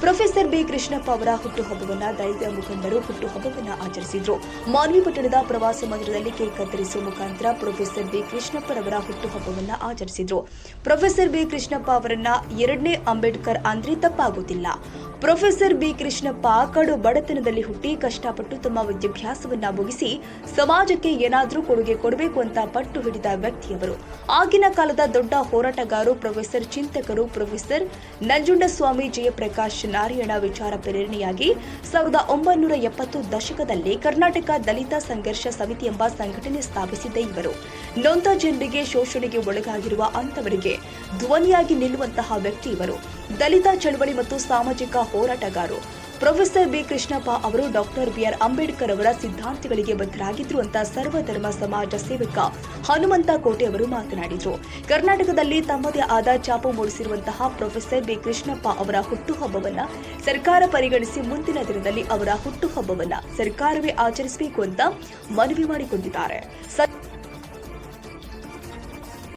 B Krishnappa ಅವರ ಹುಟ್ಟುಹಬ್ಬವನ್ನ ದಲಿತ ಮುಖಂಡರು ಹುಟ್ಟುಹಬ್ಬವನ್ನ ಆಚರಿಸಿದ್ರು. ಮಾನ್ವಿ ಪಟ್ಟಣದ ಪ್ರವಾಸ ಮಂದಿರದಲ್ಲಿ ಕೇಕ್ ಕತ್ತರಿಸುವ ಮುಖಾಂತರ ಪ್ರೊಫೆಸರ್ ಬಿ ಕೃಷ್ಣಪ್ಪರವರ ಹುಟ್ಟುಹಬ್ಬವನ್ನ ಆಚರಿಸಿದ್ರು. ಪ್ರೊಫೆಸರ್ ಬಿ ಕೃಷ್ಣಪ್ಪ ಅವರನ್ನ ಎರಡನೇ ಅಂಬೇಡ್ಕರ್ ಅಂದ್ರೆ ತಪ್ಪಾಗುತ್ತಿಲ್ಲ. ಪ್ರೊಫೆಸರ್ ಬಿ ಕೃಷ್ಣಪ್ಪ ಕಡು ಬಡತನದಲ್ಲಿ ಹುಟ್ಟಿ ಕಷ್ಟಪಟ್ಟು ತಮ್ಮ ವಿದ್ಯಾಭ್ಯಾಸವನ್ನ ಮುಗಿಸಿ ಸಮಾಜಕ್ಕೆ ಏನಾದರೂ ಕೊಡುಗೆ ಕೊಡಬೇಕು ಅಂತ ಪಟ್ಟು ಹಿಡಿದ ವ್ಯಕ್ತಿಯವರು. ಆಗಿನ ಕಾಲದ ದೊಡ್ಡ ಹೋರಾಟಗಾರರು ಪ್ರೊಫೆಸರ್ ಚಿಂತಕರು ಪ್ರೊಫೆಸರ್ ನಂಜುಂಡಸ್ವಾಮಿ ಜಯಪ್ರಕಾಶ್ ನಾರಾಯಣ ವಿಚಾರ ಪ್ರೇರಣೆಯಾಗಿ ಸಾವಿರದ ಒಂಬೈನೂರ ಎಪ್ಪತ್ತು ದಶಕದಲ್ಲಿ ಕರ್ನಾಟಕ ದಲಿತ ಸಂಘರ್ಷ ಸಮಿತಿ ಎಂಬ ಸಂಘಟನೆ ಸ್ಥಾಪಿಸಿದ್ದ ಇವರು. ನೊಂದ ಜನರಿಗೆ ಶೋಷಣೆಗೆ ಒಳಗಾಗಿರುವ ಅಂತವರಿಗೆ ಧ್ವನಿಯಾಗಿ ನಿಲ್ಲುವಂತಹ ವ್ಯಕ್ತಿ ಇವರು. ದಲಿತ ಚಳವಳಿ ಮತ್ತು ಸಾಮಾಜಿಕ ಹೋರಾಟಗಾರರು. Professor B. ಕೃಷ್ಣಪ್ಪ ಅವರು ಡಾಕ್ಟರ್ ಬಿಆರ್ ಅಂಬೇಡ್ಕರ್ ಅವರ ಸಿದ್ಧಾಂತಗಳಿಗೆ ಬದ್ಧರಾಗಿದ್ರು ಅಂತ ಸರ್ವಧರ್ಮ ಸಮಾಜ ಸೇವಕ ಹನುಮಂತ ಕೋಟೆ ಅವರು ಮಾತನಾಡಿದರು. ಕರ್ನಾಟಕದಲ್ಲಿ ತಮ್ಮದೇ ಆದ ಛಾಪು ಮೂಡಿಸಿರುವಂತಹ ಪ್ರೊಫೆಸರ್ ಬಿ. ಕೃಷ್ಣಪ್ಪ ಅವರ ಹುಟ್ಟುಹಬ್ಬವನ್ನ ಸರ್ಕಾರ ಪರಿಗಣಿಸಿ ಮುಂದಿನ ದಿನದಲ್ಲಿ ಅವರ ಹುಟ್ಟುಹಬ್ಬವನ್ನ ಸರ್ಕಾರವೇ ಆಚರಿಸಬೇಕು ಅಂತ ಮನವಿ ಮಾಡಿಕೊಂಡಿದ್ದಾರೆ.